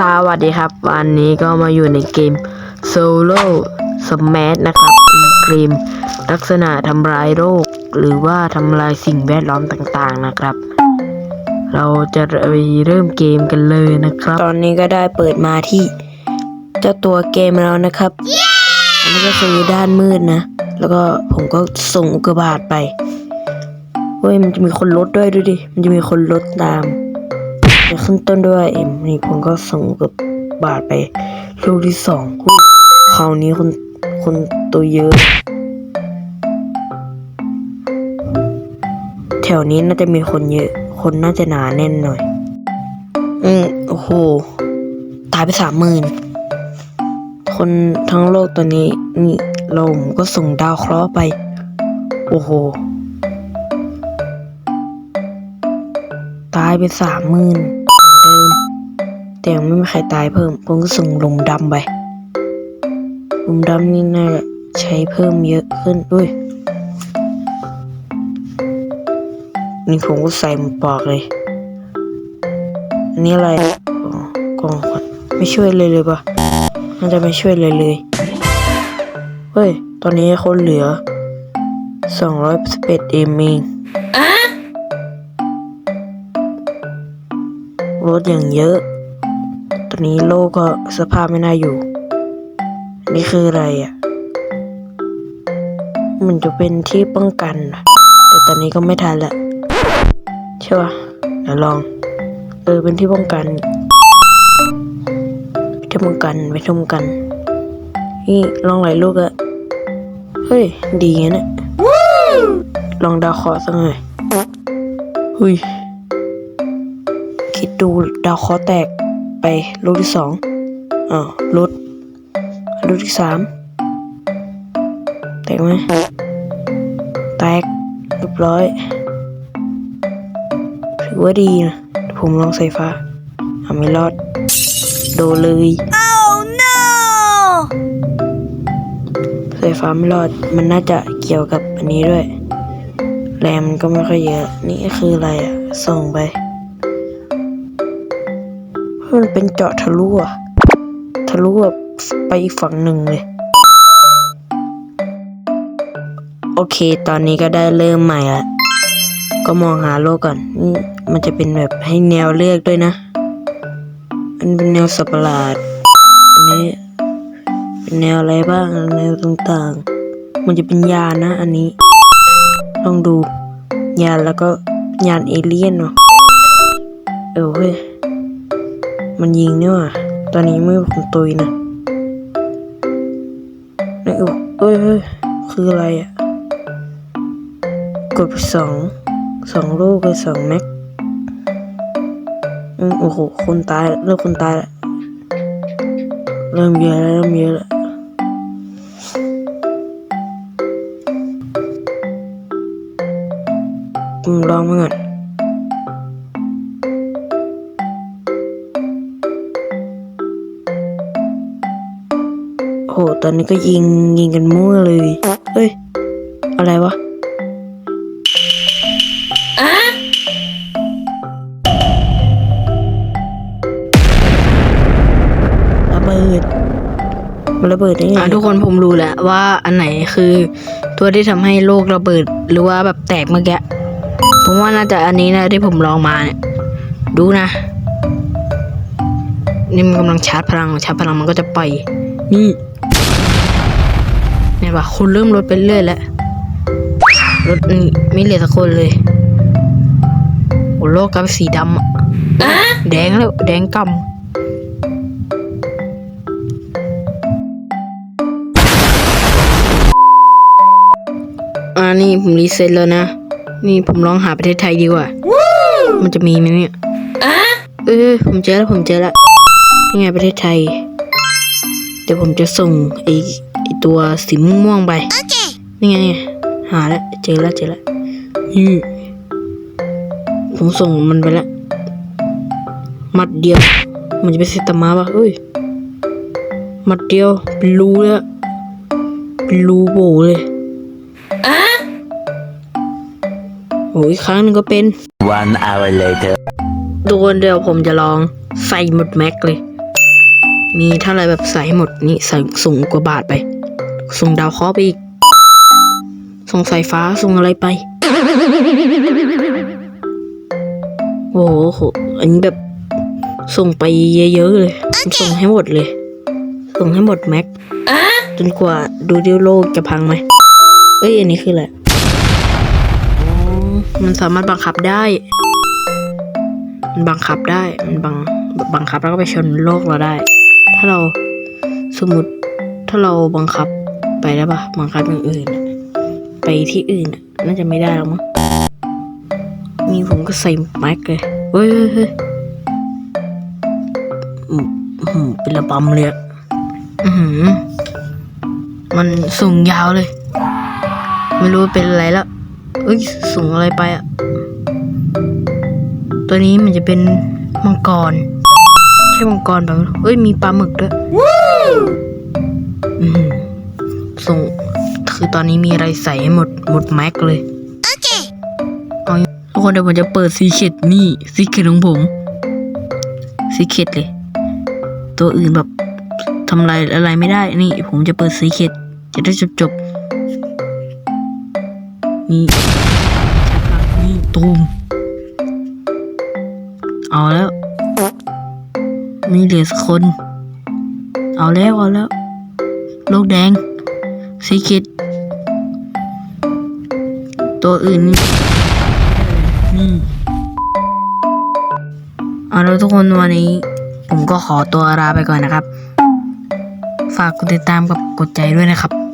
สวัสดีครับ วันนี้ก็มาอยู่ในเกม Solo Smash นะครับเป็นเกมลักษณะทำลายโลกหรือว่าทำลายสิ่งแวดล้อมต่างๆนะครับ เราจะไปเริ่มเกมกันเลยนะครับ ตอนนี้ก็ได้เปิดมาที่ เจ้าตัวเกมแล้วนะครับอันนี้ก็คือด้านมืดนะ แล้วก็ผมก็ส่งอุกกาบาตไปเฮ้ยมันจะมีคนลดด้วยดูดิ มันจะมีคนลดตาม จะขึ้นต้นด้วยเอ็มนี่ผมก็ส่งกับบาทไปลูกที่สองคราวนี้คนคนตัวเยอะ แถวนี้น่าจะมีคนเยอะ คนน่าจะหนาแน่นหน่อย อืมโอ้โห ตายไปสามหมื่นคนทั้งโลกตัวนี้นี่เราผมก็ส่งดาวเคราะห์ไป โอ้โห ตายไปสามหมื่นเหมือนเดิม แต่ยังไม่มีใครตายเพิ่ม ผมก็ส่งหลุมดำไปหลุมดำนี่น่าจะใช้เพิ่มเยอะขึ้นด้วย นี่ผมก็ใส่หมวกปอกเลย อันนี้อะไรกล่องขวดไม่ช่วยเลยเลยปะน่าจะไม่ช่วยเลยเลย เฮ้ย ตอนนี้คนเหลือสองร้อยสิบเอ็ดเอมเอง รถอย่างเยอะ ตอนนี้โลกก็สภาพไม่น่าอยู่ นี่คืออะไรอะ มันจะเป็นที่ป้องกัน แต่ตอนนี้ก็ไม่ทันละใช่ป่ะเดี๋ยวลอง เออเป็นที่ป้องกันไปที่ป้องกันไปที่ป้องกัน นี่ลองหลายลูกอะเฮ้ย ดีนะเนี่ยลองดาวคราะห์สักหน่อยเฮ้ย ดดูดาวเคราะห์แตกไปลูกที่สองอ้าวลุดลูกที่สามแตกไหมแตกเรียบร้อยถือว่าดีนะเดี๋ยวผมลองใส่ฟ้าอะไม่รอด โดนเลย Oh no! สายฟ้าไม่รอดมันน่าจะเกี่ยวกับอันนี้ด้วย แรมมันก็ไม่ค่อยเยอะ นี่คืออะไรอะส่งไป มันเป็นเจาะทะลุอะทะลุแบบไปอีกฝั่งหนึ่งเลย โอเค ตอนนี้ก็ได้เริ่มใหม่ละ ก็มองหาโลกก่อนนี่มันจะเป็นแบบให้แนวเลือกด้วยนะอันเป็นแนวสับประหลาด อันนี้เป็นแนวอะไรบ้าง แนวต่างๆ มันจะเป็นยานนะ อันนี้ ลองดูยานแล้วก็ยานเอเลี่ยนเนาะ เออเว้ย มันยิงเนี่ยว่ะตอนนี้มือผมตุยนะนี่เอ้ยเฮ้ยคืออะไรอะ กดไปสองสองลูกไปสองแม็กอืมโอ้โห คนตายละเริ่มคนตายละเริ่มเยอะแล้วเริ่มเยอะแล้วอืมลองมาก่อน โอ้โห ตอนนี้ก็ยิงยิงกันมั่วเลย เฮ้ย อะไรวะระเบิด มันระเบิดได้ไงอะทุกคนผมรู้แล้วว่าอันไหนคือตัวที่ทำให้โลกระเบิดหรือว่าแบบแตกเมื่อกี้ผมว่าน่าจะอันนี้นะที่ผมลองมาเนี่ยดูนะ นี่มันกำลังชาร์จพลังชาร์จพลังมันก็จะปล่อยนี่ เนี่ยปะคุณเริ่มลดไปเรื่อยแล้วรถนี่ไม่เหลือสักคนเลยโอ้โลกกลายเป็นสีดำอะแดงแล้ว แดงกำอ่านี่ผมรีเซ็ตแล้วนะ นี่ผมลองหาประเทศไทยดีกว่า มันจะมีไหมเนี่ยเออผมเจอแล้วผมเจอแล้วนี่ไงประเทศไทย เดี๋ยวผมจะส่งไอไอ ตัวสีม่วงๆไป นี่ไงเนี่ยหาแล้วเจอแล้วเจอแล้วนี่ผมส่งมันไปแล้วหมัดเดียว มันจะเป็นเซตามาป่ะเฮ้ยหมัดเดียวเป็นรูเลยอะเป็นรูโบเลยโอ้ยอีกครั้งหนึงก็เป็น One hour later. ทุกคนเดี๋ยวผมจะลองใส่หมดแม็กเลย มีเท่าไหรแบบใส่ให้หมดนี่ใส่ส่งกว่าบาทไป ส่งดาวเคราะห์ไปอีก ส่งสายฟ้าส่งอะไรไป โอ้โห อันนี้แบบส่งไปเยอะๆเลย ส่งให้หมดเลย ส่งให้หมดแม็กจนกว่าดูดิโลกจะพังไหม เอ้ย อันนี้คืออะไรอ๋อมันสามารถบังคับได้ มันบังคับได้ มันบังบังคับแล้วก็ไปชนโลกเราได้ ถ้าเราสมมติถ้าเราบังคับ ไปได้ปะบังคับอย่างอื่นอะไปที่อื่นอะน่าจะไม่ได้แล้วมั้งนี่ผมก็ใส่แม็กเลยเฮ้ยเฮ้ยเฮ้ยอืมอืมเป็นระบำเลยอะอือหือมันส่งยาวเลย ไม่รู้ว่าเป็นอะไรแล้วเอ้ยส่งอะไรไปอะตัวนี้มันจะเป็นมังกร ใช่มังกรแบบเอ้ยมีปลาหมึกด้วย คือตอนนี้มีอะไรใส่ให้หมดหมดแม็กเลย โอเคเอาทุกคนเดี๋ยวผมจะเปิดซีเคดนี่ซีเคดของผมซีเคดเลย ตัวอื่นแบบทำอะไรอะไรไม่ได้ นี่ ผมจะเปิดซีเคดจะได้จบจบๆนี่ชักหลักนี่ตูมเอาแล้วมีเหลือสักคน เอาแล้ว เอาแล้ว โลกแดงสีคิด ตัวอื่นนี่เอาละทุกคนวันนี้ ผมก็ขอตัวลาไปก่อนนะครับ ฝากกดติดตามกับกดใจด้วยนะครับ